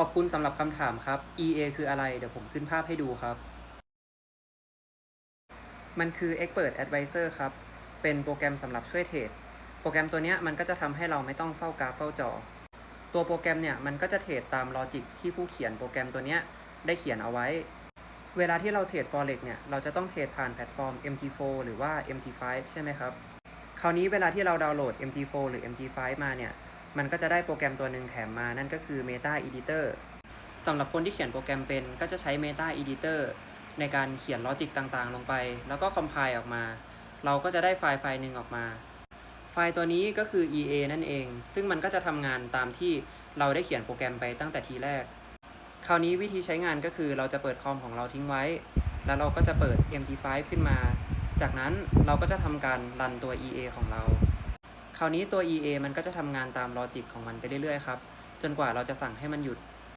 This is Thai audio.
ขอบคุณสำหรับคำถามครับ EA คืออะไร เดี๋ยวผมขึ้นภาพให้ดูครับ มันคือ Expert Advisor ครับ เป็นโปรแกรมสำหรับช่วยเทรด โปรแกรมตัวนี้มันก็จะทำให้เราไม่ต้องเฝ้ากราฟเฝ้าจอ ตัวโปรแกรมเนี่ยมันก็จะเทรดตามลอจิกที่ผู้เขียนโปรแกรมตัวนี้ได้เขียนเอาไว้ เวลาที่เราเทรด Forex เนี่ย เราจะต้องเทรดผ่านแพลตฟอร์ม MT4 หรือว่า MT5 ใช่ไหมครับ คราวนี้เวลาที่เราดาวน์โหลด MT4 หรือ MT5 มาเนี่ย มันก็จะได้โปรแกรมตัวหนึ่งแถมมานั่นก็คือ Meta Editor สำหรับคนที่เขียนโปรแกรมเป็นก็จะใช้ Meta Editor ในการเขียนลอจิกต่างๆ ลงไป แล้วก็คอมไพล์ออกมา เราก็จะได้ไฟล์ไฟล์หนึ่งออกมา ไฟล์ตัวนี้ก็คือ EA นั่นเอง ซึ่งมันก็จะทำงานตามที่เราได้เขียนโปรแกรมไปตั้งแต่ทีแรก คราวนี้วิธีใช้งานก็คือเราจะเปิดคอมของเราทิ้งไว้ แล้วเราก็จะเปิด MT5 ขึ้นมา จากนั้นเราก็จะทำการรันตัว EA ของเรา คราวนี้ตัว EA มันก็จะทำงานตามลอจิกของมันไปเรื่อยๆครับ จนกว่าเราจะสั่งให้มันหยุด